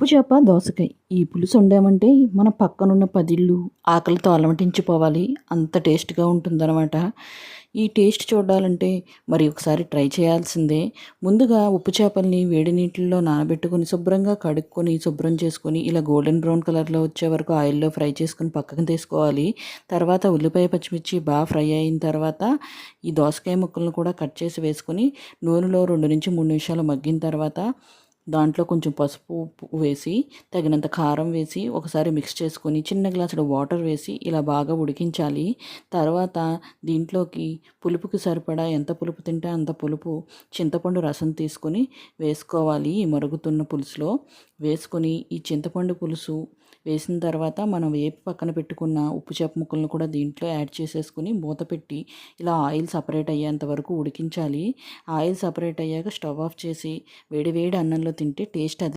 ఉప్పు చేప దోసకాయ. ఈ పులుసు వండామంటే మన పక్కనున్న పదిళ్ళు ఆకలితో అలమటించిపోవాలి అంత టేస్ట్గా ఉంటుందన్నమాట. ఈ టేస్ట్ చూడాలంటే మరి ఒకసారి ట్రై చేయాల్సిందే. ముందుగా ఉప్పు చేపల్ని వేడి నీటిలో నానబెట్టుకొని శుభ్రంగా కడుక్కొని శుభ్రం చేసుకొని ఇలా గోల్డెన్ బ్రౌన్ కలర్లో వచ్చే వరకు ఆయిల్లో ఫ్రై చేసుకొని పక్కకు తీసుకోవాలి. తర్వాత ఉల్లిపాయ పచ్చిమిర్చి బాగా ఫ్రై అయిన తర్వాత ఈ దోసకాయ ముక్కలను కూడా కట్ చేసి వేసుకొని నూనెలో రెండు నుంచి మూడు నిమిషాలు మగ్గిన తర్వాత దాంట్లో కొంచెం పసుపు ఉప్పు వేసి తగినంత కారం వేసి ఒకసారి మిక్స్ చేసుకొని చిన్న గ్లాసులో వాటర్ వేసి ఇలా బాగా ఉడికించాలి. తర్వాత దీంట్లోకి పులుపుకి సరిపడా ఎంత పులుపు తింటే అంత పులుపు చింతపండు రసం తీసుకొని వేసుకోవాలి ఈ మరుగుతున్న పులుసులో. వేసుకొని ఈ చింతపండు పులుసు వేసిన తర్వాత మనం వేపు పక్కన పెట్టుకున్న ఉప్పు చేప ముక్కలను కూడా దీంట్లో యాడ్ చేసేసుకుని మూత పెట్టి ఇలా ఆయిల్ సపరేట్ అయ్యేంత వరకు ఉడికించాలి. ఆయిల్ సపరేట్ అయ్యాక స్టవ్ ఆఫ్ చేసి వేడి వేడి అన్నంలో తింటే టేస్ట్ అది